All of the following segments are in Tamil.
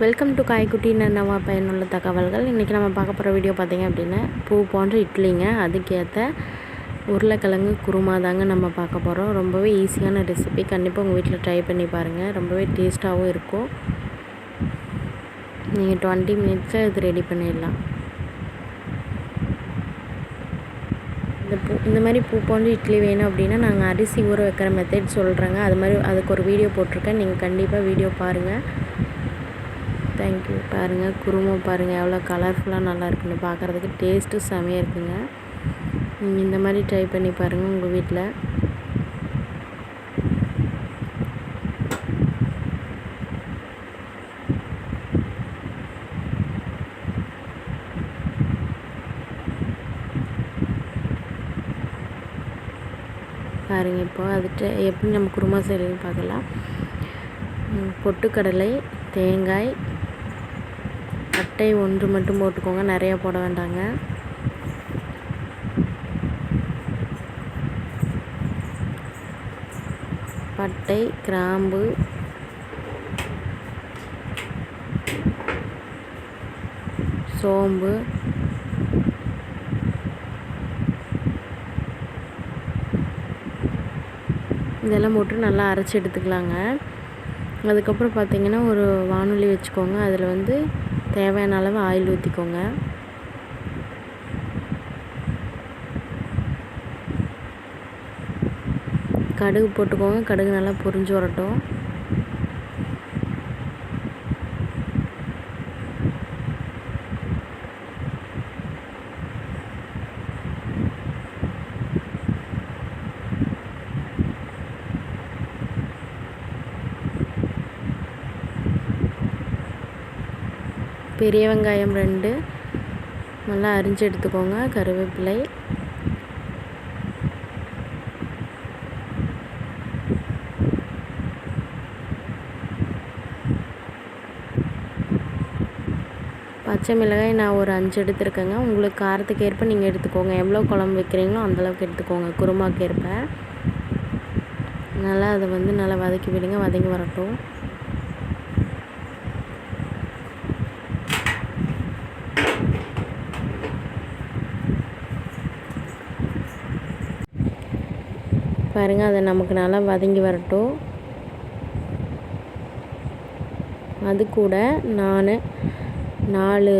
வெல்கம் டு காய்க்குட்டி நன்னவா பயனுள்ள தகவல்கள். இன்றைக்கி நம்ம பார்க்க போகிற வீடியோ பார்த்திங்க அப்படின்னா பூ போன்ற இட்லிங்க. அதுக்கேற்ற உருளைக்கிழங்கு குருமா தாங்க நம்ம பார்க்க போகிறோம் ரொம்பவே ஈஸியான ரெசிபி கண்டிப்பாக உங்கள் வீட்டில் ட்ரை பண்ணி பாருங்கள் ரொம்பவே டேஸ்ட்டாகவும் இருக்கும். நீங்கள் டுவெண்ட்டி மினிட்ஸில் இது ரெடி பண்ணிடலாம். இந்த பூ இந்த மாதிரி பூ போன்ற இட்லி வேணும் அப்படின்னா நாங்கள் அரிசி ஊற வைக்கிற மெத்தட் சொல்கிறேங்க அது மாதிரி அதுக்கு ஒரு வீடியோ போட்டிருக்கேன். நீங்கள் கண்டிப்பாக வீடியோ பாருங்கள் தேங்க்யூ பாருங்கள் குருமா பாருங்கள் எவ்வளோ கலர்ஃபுல்லாக நல்லா இருக்குன்னு பார்க்குறதுக்கு டேஸ்ட்டு செமையாக இருக்குங்க. நீங்கள் இந்த மாதிரி ட்ரை பண்ணி பாருங்கள் உங்கள் வீட்டில் பாருங்கள் இப்போ அதுட்டு எப்படி நம்ம குருமா செய்யறதுன்னு பார்க்கலாம் பொட்டுக்கடலை தேங்காய் பட்டை ஒன்று மட்டும் போட்டுக்கோங்க. நிறையா போட வேண்டாங்க. பட்டை கிராம்பு. சோம்பு. இதெல்லாம் போட்டு நல்லா அரைச்சி எடுத்துக்கலாங்க. அதுக்கப்புறம் பார்த்திங்கன்னா ஒரு வானொலி வச்சுக்கோங்க. அதில் வந்து தேவையான அளவு ஆயில் ஊற்றிக்கோங்க. கடுகு போட்டுக்கோங்க. கடுகு நல்லா பொரிஞ்சு வரட்டும். பெரிய வெங்காயம் ரெண்டு. நல்லா அரிஞ்சு எடுத்துக்கோங்க கருவேப்பிலை. பச்சை மிளகாய் நான் ஒரு அஞ்சு எடுத்துருக்கேங்க. உங்களுக்கு காரத்துக்கு ஏற்ப நீங்கள் எடுத்துக்கோங்க. எவ்வளோ குழம்பு வைக்கிறீங்களோ அந்தளவுக்கு எடுத்துக்கோங்க. குருமாக்கு ஏற்ப. நல்லா அதை வந்து நல்லா வதக்கி விடுங்க. வதங்கி வரட்டும். பாருங்கள் அதை நமக்கு நல்லா வதங்கி வரட்டும். அது கூட நான் நாலு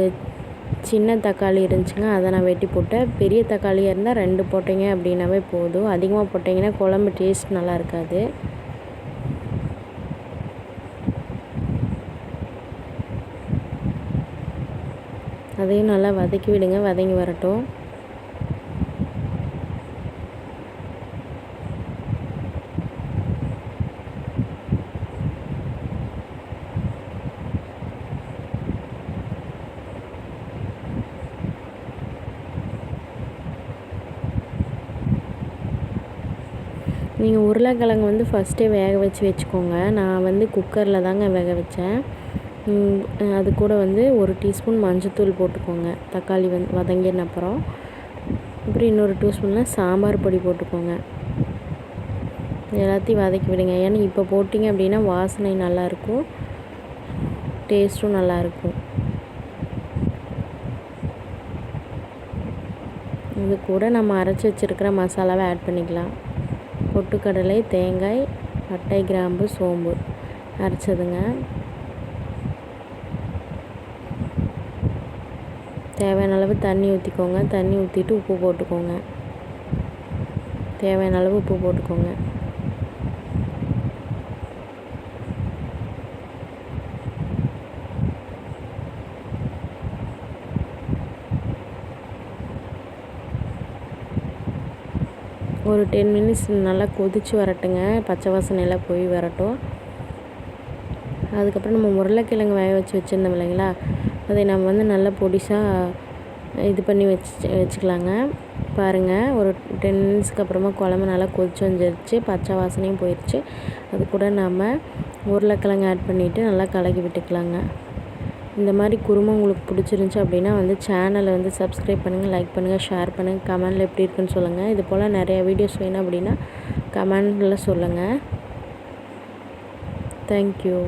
சின்ன தக்காளி இருந்துச்சுங்க அதை நான் வெட்டி போட்டேன். பெரிய தக்காளியாக இருந்தால் ரெண்டு போட்டீங்க அப்படின்னாவே போதும். அதிகமாக போட்டிங்கன்னா குழம்பு டேஸ்ட் நல்லா இருக்காது. அதையும் நல்லா வதக்கி விடுங்க வதங்கி வரட்டும். நீங்கள் உருளைக்கிழங்கு வந்து ஃபஸ்ட்டே வேக வச்சு வச்சுக்கோங்க. நான் வந்து குக்கரில் தாங்க வேக வச்சேன். அது கூட வந்து ஒரு டீஸ்பூன் மஞ்சத்தூள் போட்டுக்கோங்க. தக்காளி வந்து வதங்கின அப்புறம். அப்புறம் இன்னொரு டீஸ்பூனில் சாம்பார் பொடி போட்டுக்கோங்க. எல்லாத்தையும் வதக்கி விடுங்க. ஏன்னா இப்போ போட்டிங்க அப்படின்னா வாசனை நல்லாயிருக்கும் டேஸ்ட்டும் நல்லாயிருக்கும் இது கூட நம்ம அரைச்சி வச்சுருக்கிற மசாலாவை ஆட் பண்ணிக்கலாம். பொட்டுக்கடலை தேங்காய் பட்டை கிராம்பு சோம்பு அரைச்சதுங்க. தேவையான அளவு தண்ணி ஊற்றிக்கோங்க தண்ணி ஊற்றிட்டு உப்பு போட்டுக்கோங்க. தேவையான அளவு உப்பு போட்டுக்கோங்க. ஒரு டென் மினிட்ஸ் நல்லா கொதித்து வரட்டுங்க. பச்சை வாசனையெல்லாம் போய் வரட்டும். அதுக்கப்புறம் நம்ம உருளைக்கிழங்கு வேக வச்சு வச்சுருந்தோம் இல்லைங்களா? அதை நம்ம வந்து நல்லா பொடிசாக இது பண்ணி வச்சு வச்சுக்கலாங்க. பாருங்கள் ஒரு டென் மினிட்ஸ்க்கு அப்புறமா குழம்பு நல்லா கொதிச்சு வந்துருச்சு. பச்சை வாசனையும் போயிடுச்சு அது கூட நம்ம உருளைக்கிழங்கு ஆட் பண்ணிவிட்டு நல்லா கலக்கி விட்டுக்கலாங்க. இந்த மாதிரி குருமா உங்களுக்கு பிடிச்சிருந்துச்சி அப்படின்னா வந்து சேனலை வந்து சப்ஸ்கிரைப் பண்ணுங்கள் லைக் பண்ணுங்கள் ஷேர் பண்ணுங்கள் கமெண்டில் எப்படி இருக்குன்னு சொல்லுங்கள் இது போல் நிறைய வீடியோஸ் வேணும் அப்படின்னா கமெண்டில் சொல்லுங்கள் தேங்க்யூ